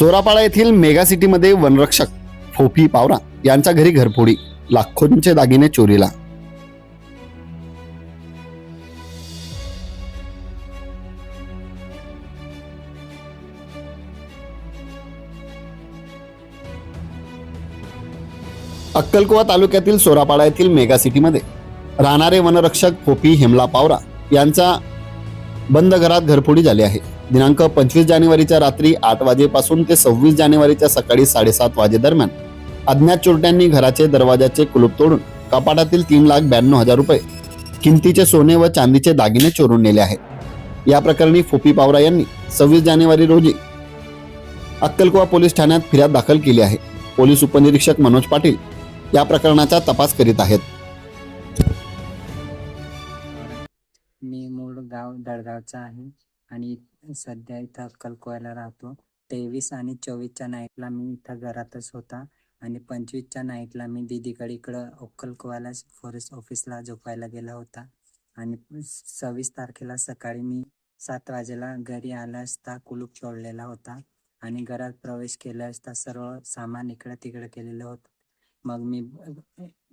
सोरापाडा येथील मेगा सिटीमध्ये वनरक्षक फोफी पावरा यांच्या घरी घरफोडी लाखोंचे दागिने चोरीला. अक्कलकुवा तालुक्यातील सोरापाडा येथील मेगा सिटीमध्ये राहणारे वनरक्षक फोफी हेमला पावरा यांचा बंद घरात घरफोडी झाली आहे. दिनांक पंचवीस जानेवारीच्या रात्री आठ वाजेपासून ते सव्वीस जानेवारीच्या सकाळी साडेसात वाजेदरम्यान अज्ञात चोरट्यांनी घराचे दरवाजाचे कुलूप तोडून कपाटातील तीन लाख ब्याण्णव हजार रुपये किमतीचे सोने व चांदीचे दागिने चोरून नेले आहेत. या प्रकरणी फोपी पावरा यांनी सव्वीस जानेवारी रोजी अक्कलकुवा पोलीस ठाण्यात फिर्याद दाखल केली आहे. पोलीस उपनिरीक्षक मनोज पाटील या प्रकरणाचा तपास करीत आहेत. मूळ गाव दडगावचा आहे. आणि सध्या इथं अक्कलकोयला राहतो. तेवीस आणि चोवीसच्या नाईटला मी इथं घरातच होता. आणि पंचवीसच्या नाईटला मी दीदीकडे इकडं अक्कलकोयाला फॉरेस्ट ऑफिसला झोपायला गेला होता. आणि सव्वीस तारखेला सकाळी मी सात वाजेला घरी आला असता कुलूप सोडलेला होता. आणि घरात प्रवेश केला असता सर्व सामान इकडं तिकडं केलेलं होतं. मग मी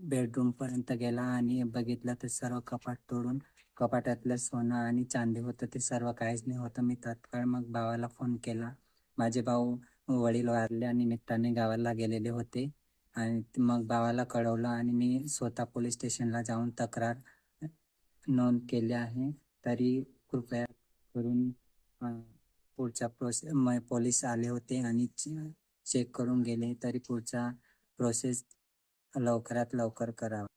बेडरूम पर्यंत गेला आणि बघितलं तर सर्व कपाट तोडून कपाटातलं सोनं आणि चांदी होतं ते सर्व काहीच नाही होतं. मी तत्काळ मग भावाला फोन केला. माझे भाऊ वडील वारल्या निमित्ताने गावाला गेलेले होते आणि मग भावाला कळवलं आणि मी स्वतः पोलीस स्टेशनला जाऊन तक्रार नोंद केली आहे. तरी कृपया करून पुढच्या प्रोसेस म पोलीस आले होते आणि चेक करून गेले. तरी पुढचा प्रोसेस लवकरात लवकर करावा